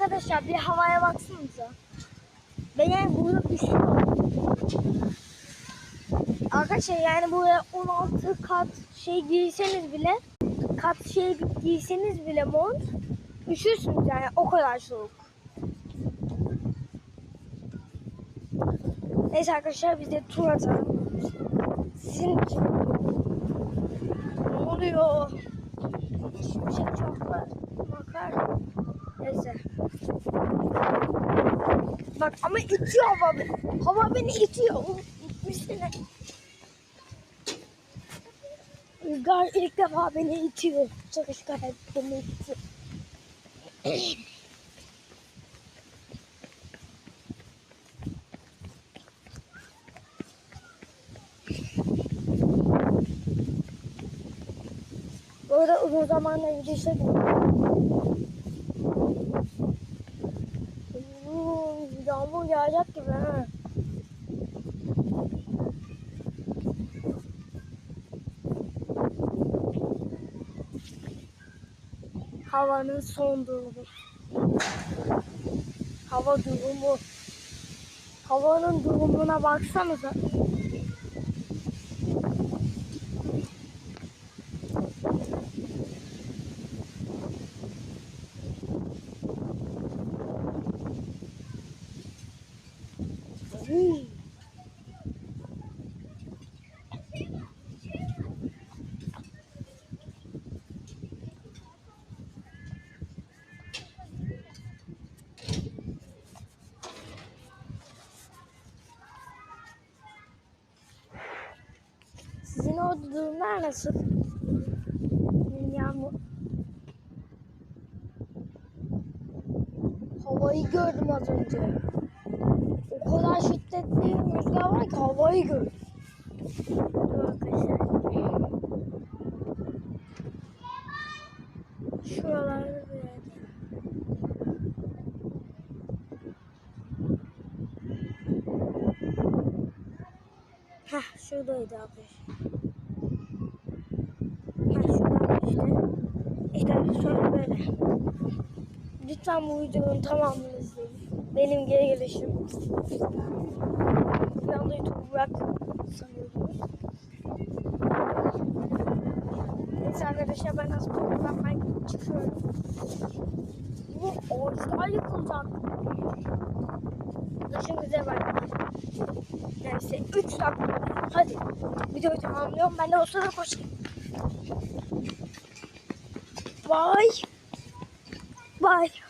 Arkadaşlar bir havaya baksanıza. Ben yani burada üşüyorum. Arkadaşlar yani buraya 16 kat şey giyseniz bile kat şey giyseniz bile mont üşürsünüz yani o kadar soğuk. Neyse arkadaşlar biz de tur atalım. Sizin için. Ne oluyor? Şey çok var. Bakar. Neyse. Bak ama itiyor hava beni. Hava beni itiyor. İtmişsene. Rüzgar ilk defa beni itiyor. Çalışkan hep beni itiyor. Bu arada uzun zamandır video çekmiyorum. Yağmur yağacak gibi ha. Havanın son durumu. Hava durumu. Havanın durumuna baksanıza. Sizin orada durumlar nasıl? Yağmur. Havayı gördüm az önce. O kadar şiddetli ki havayı gördüm. Arkadaşlar. Şuralarda yerde. Heh şuradaydı arkadaşlar. Sonra böyle. Lütfen bu videonun tamamını izleyin. Benim geri gelişim. Bir anda YouTube bırak sanıyordunuz. Neyse arkadaşlar ben az programdan ben çıkıyorum. Bu ağaçlar yıkılacak. Görüşürüz bak. Neyse 3 dakika. Hadi videoyu tamamlıyorum. Ben de o sırada koşayım. Bye. Bye.